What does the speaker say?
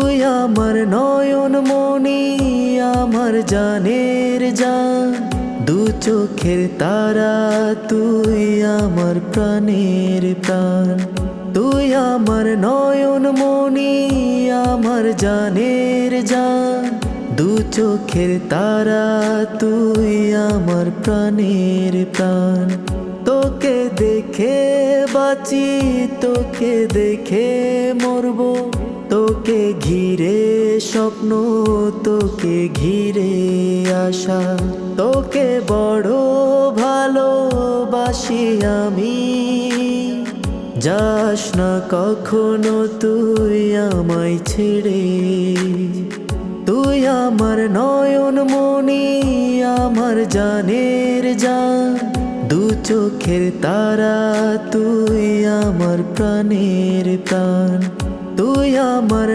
তুই আমার নয়ন মনি আমার জানের জান। দু চোখের তারা তুই আমার প্রাণের প্রাণ। তুই আমার নয়ন মনি আমার জানের জান। দু চোখের তারা তুই আমার প্রাণের প্রাণ। তোকে দেখে বাঁচি, তোকে দেখে মরব। তোকে ঘিরে, স্বপ্ন তোকে ঘিরে আশা তোকে বড় ভালোবাসি আমি। যাস না কখনো তুই আমায় ছেড়ে। তুই আমার নয়ন মনি আমার জানের জান। দু চোখের তারা তুই আমার প্রাণের প্রাণ। তুই আমার